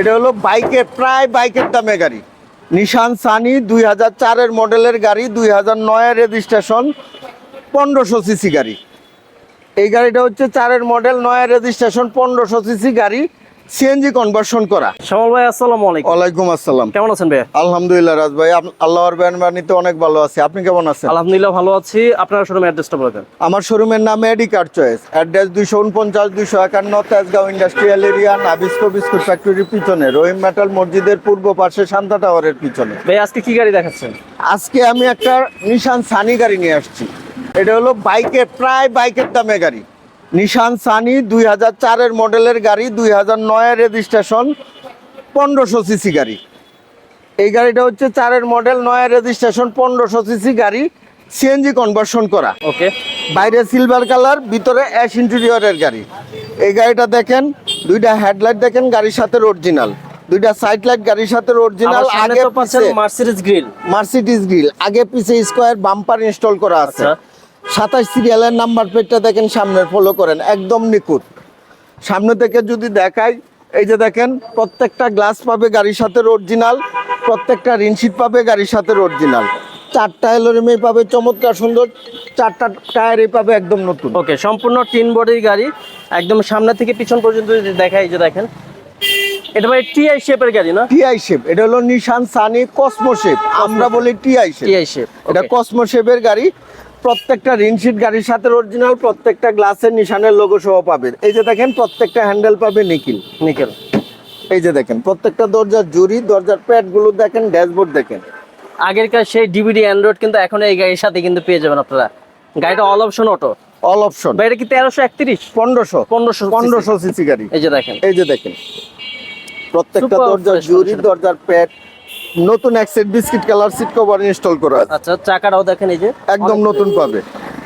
এটা হলো বাইকের, প্রায় বাইকের দামে গাড়ি। নিশান সানি দুই হাজার চারের মডেলের গাড়ি, দুই হাজার নয়ের রেজিস্ট্রেশন, পনেরোশো সিসি গাড়ি। এই গাড়িটা হচ্ছে চারের মডেল, নয়ের রেজিস্ট্রেশন, পনেরোশো সিসি গাড়ি। সিএনজি কনভার্সন করা। শ্যামল ভাই আসসালামু আলাইকুম। ওয়ালাইকুম আসসালাম। কেমন আছেন ভাই আলহামদুলিল্লাহ রাজ ভাই। আল্লাহর ব্যানবানিতে অনেক ভালো আছি। আপনি কেমন আছেন? আলহামদুলিল্লাহ ভালো আছি। আপনার শোরুম অ্যাড্রেসটা বলে দেন। আমার শোরুমের নাম এডি কার চয়েস অ্যাড্রেস দুইশো উনপঞ্চাশ দুইশো একান্ন Tejgaon industrial area Nabisco biscuit ফ্যাক্টরির পিছনে। রহিম মেটাল মসজিদের পূর্ব পাশে শান্তা টাওয়ারের পিছনে। ভাই আজকে কি গাড়ি দেখাচ্ছেন? আজকে আমি একটা নিশান সানি গাড়ি নিয়ে আসছি। এটা হলো বাইকের প্রায় বাইকের দামে গাড়ি। নিশান সানি দুই হাজার চারের মডেলের গাড়ি দুই হাজার নয়ের রেজিস্ট্রেশন পনেরোশো সিসি গাড়ি। এই গাড়িটা হচ্ছে চারের মডেল নয়ের রেজিস্ট্রেশন পনেরোশো সিসি গাড়ি সিএনজি কনভার্সন করা। ওকে বাইরে সিলভার কালার ভিতরে অ্যাশ ইন্টেরিয়রের গাড়ি। এই গাড়িটা দেখেন দুইটা হেডলাইট দেখেন গাড়ির সাথে অরিজিনাল দুইটা সাইড লাইট গাড়ির সাথে অরিজিনাল আগে পাচ্ছেন মার্সিডিজ গ্রিল মার্সিডিজ গ্রিল আগে পিছে স্কোয়ার বাম্পার ইনস্টল করা আছে। আচ্ছা। সাতাশ সিরিয়ালের নাম্বার প্লেটটা দেখেন সামনের ফলো করেন একদম নিখুঁত। সামনে থেকে যদি দেখাই এই যে দেখেন প্রত্যেকটা গ্লাস পাবে গাড়ির সাথে অরিজিনাল প্রত্যেকটা রিনশিট পাবে গাড়ির সাথে অরিজিনাল চারটা এলোরিমে পাবে চমৎকার সুন্দর চারটা টায়ারে পাবে একদম নতুন। ওকে সম্পূর্ণ টিন বডির গাড়ি একদম সামনে থেকে পিছন পর্যন্ত যদি দেখাই এই যে দেখেন। এটা ভাই টিআই শেপের গাড়ি না? টিআই শেপ এটা হলো নিশান সানি কসমো শেপ আমরা বলি টিআই শেপ টিআই শেপ এটা কসমো শেপের গাড়ি প্রত্যেকটা রিনশিট গাড়ির সাথে অরিজিনাল প্রত্যেকটা গ্লাসের নিশানের লোগো সহ পাবে এই যে দেখেন প্রত্যেকটা হ্যান্ডেল পাবে নিখিল। নিকেল এই যে দেখেন প্রত্যেকটা দরজার জুরি দরজার প্যাডগুলো দেখেন ড্যাশবোর্ড দেখেন। আগেরকার সেই ডিভিডি অ্যান্ড্রয়েড কিন্তু এখন এই গাড়ির সাথে কিন্তু পেয়ে যাবেন আপনারা। গাড়িটা all option auto all option এটা কি তেরোশো একত্রিশ? পনেরোশো। পনেরোশো পনেরোশো সিসি গাড়ি। এই যে দেখেন। এই যে দেখেন প্রত্যেকটা দরজার জুরি দরজার প্যাড নতুন এক set biscuit colour seat cover install করা আছে। আচ্ছা চাকাটাও দেখেন এই যে। একদম নতুন পাবে।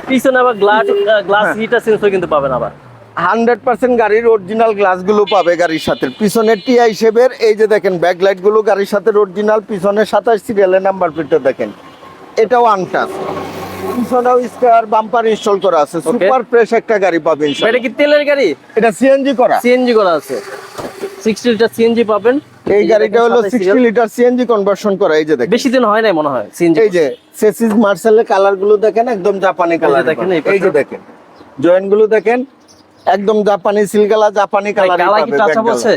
পিছনে আবার গ্লাস গ্লাস। হিটার সেন্সর কিন্তু পাবেন আবার। হান্ড্রেড পার্সেন্ট গাড়ির অরিজিনাল গ্লাসগুলো পাবে গাড়ির সাথে। পিছনের টিআই শেপের এই যে দেখেন ব্যাকগুলো গাড়ির সাথে অরিজিনাল পিছনে সাতাশ সিরিয়ালের নাম্বার প্লেটটা দেখেন। এটাও আনটাস পিছনেও স্কয়ার বাম্পার ইনস্টল করা আছে। সুপার ফ্রেশ একটা গাড়ি পাবে। এটা কি তেলের গাড়ি? এটা সিএনজি করা। সিএনজি করা আছে। সিক্সটি লিটার সিএনজি পাবেন। এই গাড়িটা হলো সাতাশ sixty serial। Litre CNG conversion করা এই যে দেখেন। বেশি দিন হয় নাই মনে হয় সিএনজি এই যে সেসিস মার্সেলের কালারগুলো দেখেন একদম জাপানি কালার দেখেন, এই যে দেখেন জয়েন্টগুলো দেখেন একদম জাপানি সিলগালা জাপানি কালার কালা কি টাচা বলছে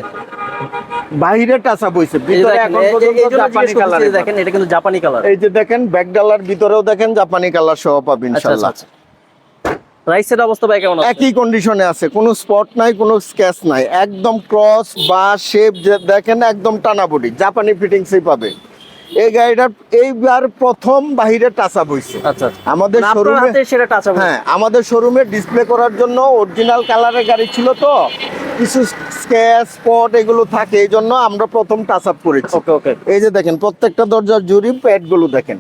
বাইরে টাচা বইছে ভিতরে এখন পর্যন্ত জাপানি কালার দেখেন এটা কিন্তু জাপানি কালার এই যে দেখেন ব্যাকডালার ভিতরেও দেখেন জাপানি কালার সহ পাবেন আচ্ছা ইনশাআল্লাহ আচ্ছা। রাইসের অবস্থা ভাই কেমন একই কন্ডিশনে আছে কোনো স্পট নাই কোনো স্ক্যাচ নাই একদম ক্রস বা শেপ দেখেন একদম টানা বডি জাপানি ফিটিংসই পাবে। এই গাড়িটার এইবার প্রথম বাহিরে টাচা বইছে আচ্ছা আচ্ছা। আমাদের শোরুমে সেটা টাচ হবে হ্যাঁ আমাদের শোরুমে ডিসপ্লে করার জন্য অরিজিনাল কালারের গাড়ি ছিল তো কিছু স্ক্যাচ স্পট এগুলো থাকে এই জন্য আমরা প্রথম টাচ আপ করেছি। ওকে ওকে এই যে দেখেন প্রত্যেকটা দরজার জুরি প্যাডগুলো দেখেন।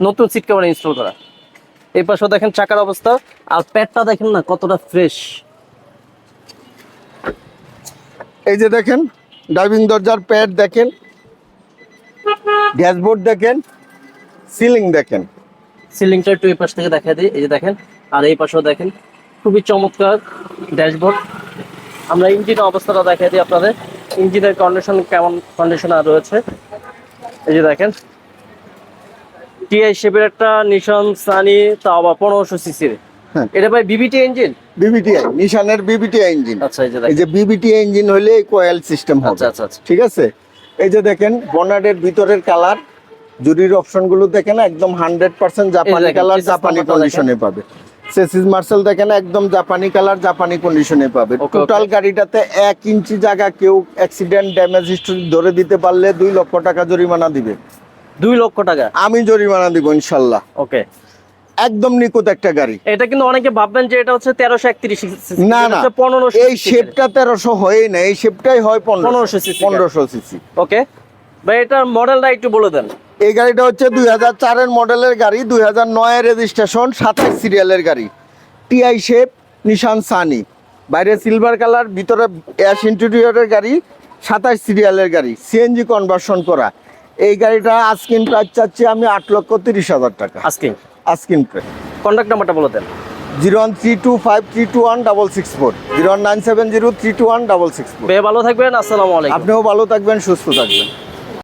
নতুন সিট কভার ইনস্টল করা? এই পাশেও দেখেন চাকার অবস্থা। আর প্যাডটা দেখেন না কতটা ফ্রেশ এই যে দেখেন ড্রাইভিং দরজার প্যাড দেখেন ড্যাশবোর্ড দেখেন সিলিং দেখেন। সিলিংটা একটু এই পাশ থেকে দেখা দিই এই যে দেখেন আর এই পাশেও দেখেন খুবই চমৎকার ড্যাশবোর্ড আমরা ইঞ্জিনের অবস্থাটা দেখা দিই আপনাদের। ইঞ্জিনের কন্ডিশন কেমন কন্ডিশন আর রয়েছে। এই যে দেখেন টিআই শেপের একটা নিশান সানি তাও আবার পনেরোশো সিসির হ্যাঁ। এটা ভাই বিবিটি ইঞ্জিন বিবিটিআই নিশানের বিবিটিআই ইঞ্জিন আচ্ছা এই যে এই যে বিবিটিআই ইঞ্জিন হলে এই কোয়েল সিস্টেম হবে। আচ্ছা আচ্ছা আচ্ছা। ঠিক আছে? এই যে দেখেন বনাডের ভিতরের কালার জুরির অপশনগুলো দেখেন একদম হান্ড্রেড পার্সেন্ট জাপানি কালার জাপানি কন্ডিশনে পাবে। সেসিস মার্সেল দেখেন একদম জাপানি কালার জাপানি কন্ডিশনে পাবে। টোটাল গাড়িটাতে এক ইঞ্চি জায়গা কেউ অ্যাক্সিডেন্ট ড্যামেজ হিস্টোরি ধরে দিতে পারলে দুই লক্ষ টাকা জরিমানা দিবে। দুই লক্ষ টাকা। আমি জরিমানা দিব ইনশাল্লাহ। ওকে। একদম নিখুঁত একটা গাড়ি। এটা কিন্তু অনেকে ভাববেন যে এটা হচ্ছে তেরোশো একত্রিশ না না। পনেরোশো এই শেপটা তেরোশো হয়ই না এই শেপটাই হয় 1500 cc গাড়ি। পনেরোশো সিসি। ওকে। ভাই এটার মডেলটা একটু বলে দেন। এই গাড়িটা হচ্ছে দুই হাজার চারের মডেলের গাড়ি দুই হাজার নয়ের রেজিস্ট্রেশন সাতাশ সিরিয়ালের গাড়ি। টিআই শেপ নিশান সানি বাইরে সিলভার কালার ভিতরে অ্যাশ ইন্টেরিয়রের গাড়ি সাতাশ সিরিয়ালের গাড়ি। সিএনজি কনভার্সন করা। এই গাড়িটা আজকিন প্রাইস চাচ্ছি আমি আট লক্ষ তিরিশ হাজার টাকা। আস্কিন আজকিন প্রাইস কন্ট্যাক্ট নাম্বারটা বলে দেন। Zero one three two five three two one double six four. Zero one nine seven zero three two one double six four. ভালো থাকবেন আসসালামু আলাইকুম। আপনিও ভালো থাকবেন সুস্থ থাকবেন।